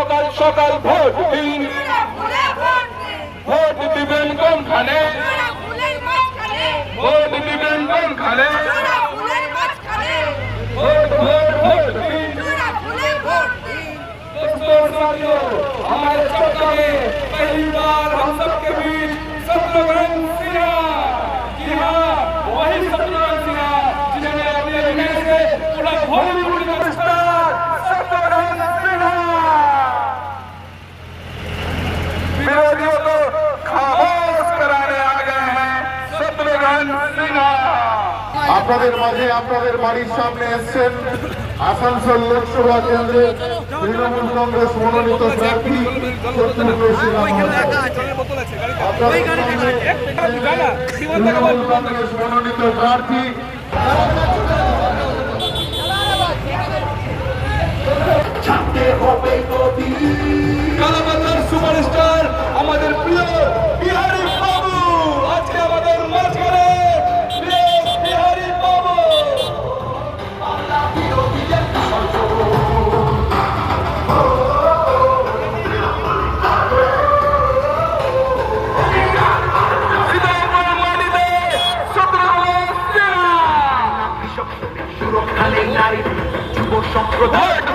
সকাল সকাল ভোট দিন। ভোট দিবেন কোনখানে? ভোট দিবেন কোনখানে? ভোট ভোট ভোট আমার সকালে পরিবার আপনাদের মাঝে আপনাদের বাড়ির সামনে এসছেন আসানসোল লোকসভা কেন্দ্রে তৃণমূল কংগ্রেস মনোনীত প্রার্থী তৃণমূল কংগ্রেস মনোনীত প্রার্থী কালাপাতার নারী যুব সম্প্রদায়।